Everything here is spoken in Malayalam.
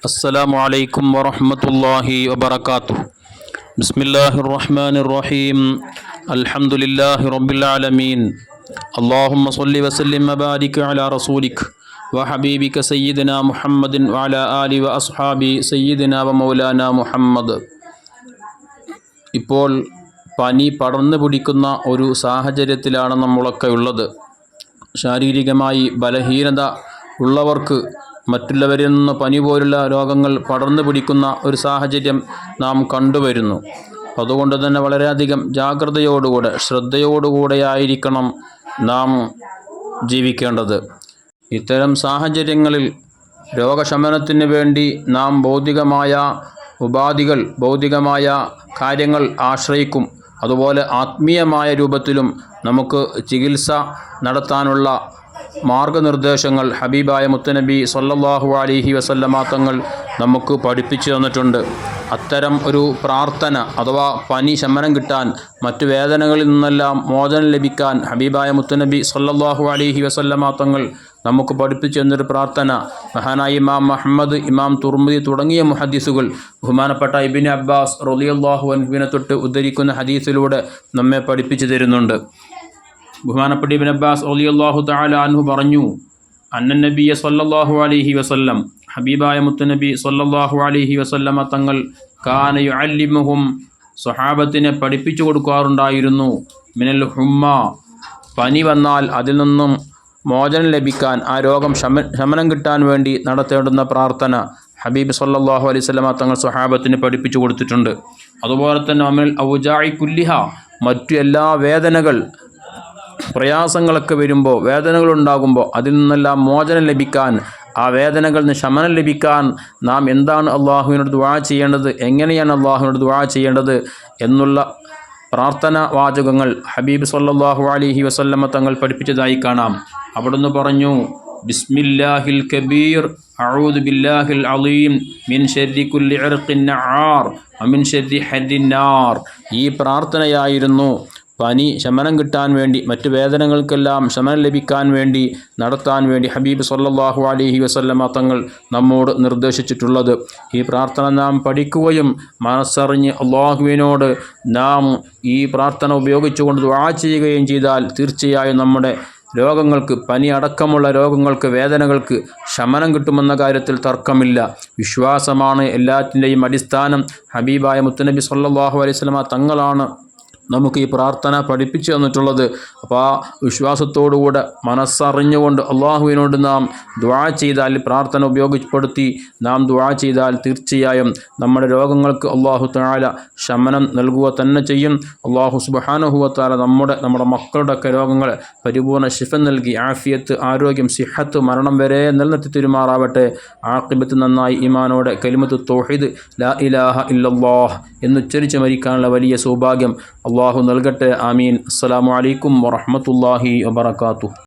السلام عليكم ورحمة الله وبركاته بسم الله الرحمن الرحيم الحمد لله رب العالمين اللهم صل وسلم وبارك على رسولك وحبيبك سيدنا محمد وعلى آله وأصحاب سيدنا ومولانا محمد ഇപ്പോൾ പനി പടർന്നു പിടിക്കുന്ന ഒരു സാഹചര്യത്തിലാണ് നമ്മളൊക്കെ ഉള്ളത് ശാരീരികമായി ബലഹീനത ഉള്ളവർക്ക് മറ്റുള്ളവരിൽ നിന്ന് പനി പോലുള്ള രോഗങ്ങൾ പടർന്നു പിടിക്കുന്ന ഒരു സാഹചര്യം നാം കണ്ടുവരുന്നു. അതുകൊണ്ട് തന്നെ വളരെയധികം ജാഗ്രതയോടുകൂടെ ശ്രദ്ധയോടുകൂടെയായിരിക്കണം നാം ജീവിക്കേണ്ടത്. ഇത്തരം സാഹചര്യങ്ങളിൽ രോഗശമനത്തിന് വേണ്ടി നാം ഭൗതികമായ ഉപാധികൾ ഭൗതികമായ കാര്യങ്ങൾ ആശ്രയിക്കും. അതുപോലെ ആത്മീയമായ രൂപത്തിലും നമുക്ക് ചികിത്സ നടത്താനുള്ള മാർഗനിർദ്ദേശങ്ങൾ ഹബീബായ മുത്തനബി സല്ലാഹു അലിഹി വസല്ലമ തങ്ങൾ നമുക്ക് പഠിപ്പിച്ചു തന്നിട്ടുണ്ട്. അത്തരം ഒരു പ്രാർത്ഥന അഥവാ പനി ശമനം കിട്ടാൻ മറ്റു വേദനകളിൽ നിന്നെല്ലാം മോചനം ലഭിക്കാൻ ഹബീബായ മുത്തനബി സല്ലാഹു അലിഹി വസല്ലമ തങ്ങൾ നമുക്ക് പഠിപ്പിച്ചു തന്നൊരു പ്രാർത്ഥന. മഹാനായ ഇമാം മുഹമ്മദ് ഇമാം തുർമുദി തുടങ്ങിയ മുഹദീസുകൾ ബഹുമാനപ്പെട്ട ഇബിൻ അബ്ബാസ് റളിയല്ലാഹു അൻഹുവിനെ തൊട്ട് ഉദ്ധരിക്കുന്ന ഹദീസിലൂടെ നമ്മെ പഠിപ്പിച്ചു തരുന്നുണ്ട്. ബഹുമാനപ്പെട്ട ഇബിൻ അബ്ബാസ് അലി അള്ളാഹു താല അൻഹു പറഞ്ഞു അന്നൻ നബിയ സല്ലല്ലാഹു അലഹി വസല്ലം ഹബീബായ മുത്തുനബി സല്ലല്ലാഹു അലഹി വസല്ലമ തങ്ങൾ കാന യുഅല്ലിമുഹും സ്വഹാബത്തിനെ പഠിപ്പിച്ചു കൊടുക്കാറുണ്ടായിരുന്നു. മിനൽ ഹുമ്മ പനി വന്നാൽ അതിൽ നിന്നും മോചനം ലഭിക്കാൻ ആ രോഗം ശമ ശമനം കിട്ടാൻ വേണ്ടി നടത്തേണ്ടുന്ന പ്രാർത്ഥന ഹബീബ് സല്ലാഹു അലൈഹി വസല്ലമ തങ്ങൾ സ്വഹാബത്തിന് പഠിപ്പിച്ചു കൊടുത്തിട്ടുണ്ട്. അതുപോലെ തന്നെ അമൽ ഔജായി കുല്ലിഹ മറ്റു എല്ലാ വേദനകൾ പ്രയാസങ്ങളൊക്കെ വരുമ്പോൾ വേദനകൾ ഉണ്ടാകുമ്പോൾ അതിൽ നിന്നെല്ലാം മോചനം ലഭിക്കാൻ ആ വേദനകളിൽ നിന്ന് ശമനം ലഭിക്കാൻ നാം എന്താണ് അള്ളാഹുവിനോട് ദുവാ ചെയ്യേണ്ടത്? എങ്ങനെയാണ് അള്ളാഹുവിനോട് ദുവാ ചെയ്യേണ്ടത്? എന്നുള്ള പ്രാർത്ഥന വാചകങ്ങൾ ഹബീബ് സല്ലാഹു അലൈഹി വസല്ലമ്മ തങ്ങൾ പഠിപ്പിച്ചതായി കാണാം. അവിടുന്ന് പറഞ്ഞു ബിസ്മില്ലാഹിൽ കബീർ അഊദു ബില്ലാഹിൽ അലീം മിൻ ഷെരി കുല്ലി ഇർഖിൻ ആർ വമിൻ ഷെരി ഹദ്ദിൻ നാർ. ഈ പ്രാർത്ഥനയായിരുന്നു പനി ശമനം കിട്ടാൻ വേണ്ടി മറ്റ് വേദനകൾക്കെല്ലാം ശമനം ലഭിക്കാൻ വേണ്ടി നടത്താൻ വേണ്ടി ഹബീബ് സല്ലാഹു അലഹി വസല്ലമ തങ്ങൾ നമ്മോട് നിർദ്ദേശിച്ചിട്ടുള്ളത്. ഈ പ്രാർത്ഥന നാം പഠിക്കുകയും മനസ്സറിഞ്ഞ് അള്ളാഹുവിനോട് നാം ഈ പ്രാർത്ഥന ഉപയോഗിച്ചുകൊണ്ട് ദുആ ചെയ്യുകയും ചെയ്താൽ തീർച്ചയായും നമ്മുടെ രോഗങ്ങൾക്ക് പനി അടക്കമുള്ള രോഗങ്ങൾക്ക് വേദനകൾക്ക് ശമനം കിട്ടുമെന്ന കാര്യത്തിൽ തർക്കമില്ല. വിശ്വാസമാണ് എല്ലാത്തിന്റെയും അടിസ്ഥാനം. ഹബീബായ മുത്തനബി സല്ലാഹു അലൈഹി വസല്ലമ തങ്ങളാണ് നമുക്ക് ഈ പ്രാർത്ഥന പഠിപ്പിച്ചു തന്നിട്ടുള്ളത്. അപ്പോൾ ആ വിശ്വാസത്തോടുകൂടെ മനസ്സറിഞ്ഞുകൊണ്ട് അള്ളാഹുവിനോട് നാം ദ്വാ ചെയ്താൽ പ്രാർത്ഥന ഉപയോഗപ്പെടുത്തി നാം ദ്വാ ചെയ്താൽ തീർച്ചയായും നമ്മുടെ രോഗങ്ങൾക്ക് അള്ളാഹു താല ശമനം നൽകുക തന്നെ ചെയ്യും. അള്ളാഹു സുബാനുഹുവത്താല നമ്മുടെ നമ്മുടെ മക്കളുടെയൊക്കെ രോഗങ്ങൾ പരിപൂർണ ശിഫ നൽകി ആഫിയത്ത് ആരോഗ്യം സിഹത്ത് മരണം വരെ നിലനിർത്തി തിരുമാറാവട്ടെ. ആക്കിബത്ത് നന്നായി ഇമാനോടെ കലിമത്ത് തോഹിദ് ലാ ഇലാഹ ഇല്ലല്ലാഹ് എന്നുച്ചരിച്ച് മരിക്കാനുള്ള വലിയ സൗഭാഗ്യം അള്ളാഹു നൽകട്ടെ. ആമീൻ. അസ്സലാമു അലൈക്കും വറഹ്മത്തുള്ളാഹി വബറകാതുഹു.